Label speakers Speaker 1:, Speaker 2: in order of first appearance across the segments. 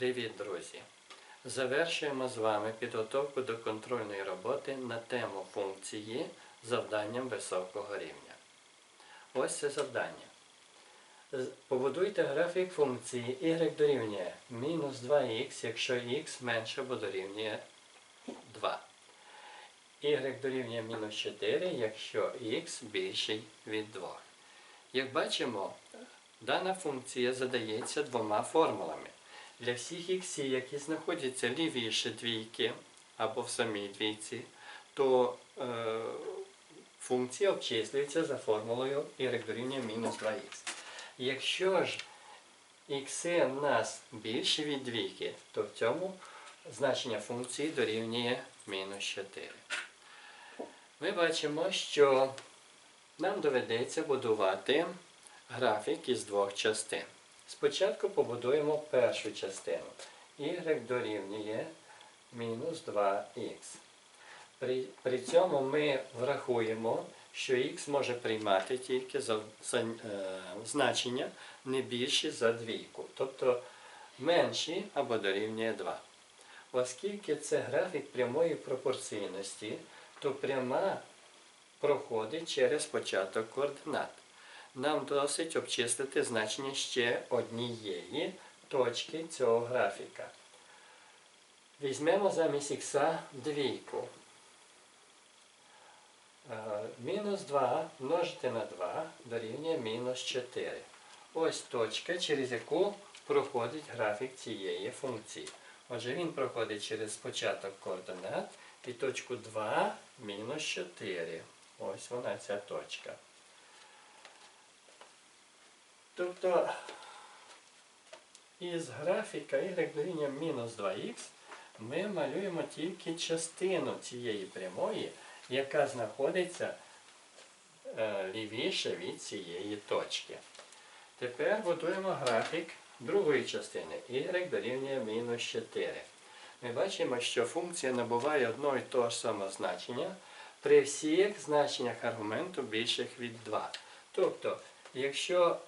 Speaker 1: Привіт, друзі! Завершуємо з вами підготовку до контрольної роботи на тему функції завданням високого рівня. Ось це завдання. Побудуйте графік функції y дорівнює мінус 2х, якщо х менше або дорівнює 2. y дорівнює мінус 4, якщо х більший від 2. Як бачимо, дана функція задається двома формулами. Для всіх іксів, які знаходяться лівіше двійки або в самій двійці, то е, функція обчислюється за формулою y дорівнює мінус 2х. Якщо ж ікси в нас більші від двійки, то в цьому значення функції дорівнює мінус 4. Ми бачимо, що нам доведеться будувати графік із двох частин. Спочатку побудуємо першу частину. y дорівнює мінус 2х. При, при цьому ми врахуємо, що х може приймати тільки за, за, е, значення не більші за двійку, тобто менші або дорівнює 2. Оскільки це графік прямої пропорційності, то пряма проходить через початок координат. Нам досить обчислити значення ще однієї точки цього графіка. Візьмемо замість х двійку. Е, Мінус 2 множити на 2 дорівнює мінус 4. Ось точка, через яку проходить графік цієї функції. Отже, він проходить через початок координат і точку 2 мінус 4. Ось вона ця точка. Тобто із графіка y дорівнює мінус 2х ми малюємо тільки частину цієї прямої, яка знаходиться е, лівіше від цієї точки. Тепер будуємо графік другої частини y дорівнює мінус 4. Ми бачимо, що функція набуває одного і того ж самого значення при всіх значеннях аргументу більших від 2. Тобто, якщо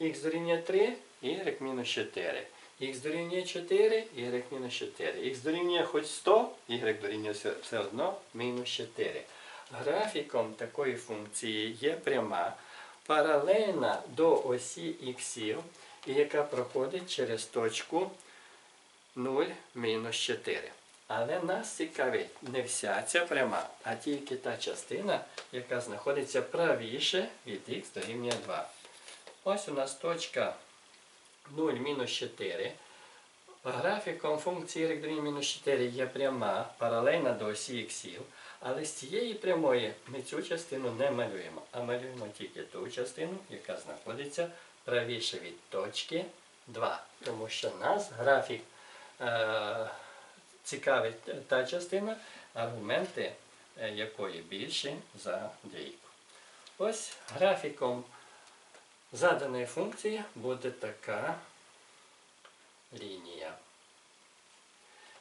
Speaker 1: х дорівнює 3, y мінус 4. Х дорівнює 4, y мінус 4. Х дорівнює хоч 100, y дорівнює все, одно мінус 4. Графіком такої функції є пряма паралельна до осі і яка проходить через точку 0 мінус 4. Але нас цікавить не вся ця пряма, а тільки та частина, яка знаходиться правіше від х дорівнює 2. Ось у нас точка 0 мінус 4. Графіком функції y дорівнює мінус 4 є пряма, паралельна до осі іксів, але з цієї прямої ми цю частину не малюємо, а малюємо тільки ту частину, яка знаходиться правіше від точки 2. Тому що нас графік е, цікавить та частина, аргументи е, якої більші за двійку. Ось графіком заданої функції буде така лінія.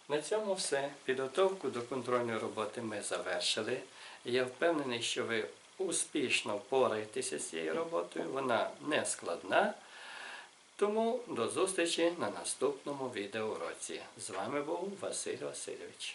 Speaker 1: На цьому все. Підготовку до контрольної роботи ми завершили. Я впевнений, що ви успішно впораєтеся з цією роботою. Вона не складна. Тому до зустрічі на наступному відеоуроці. З вами був Василь Васильович.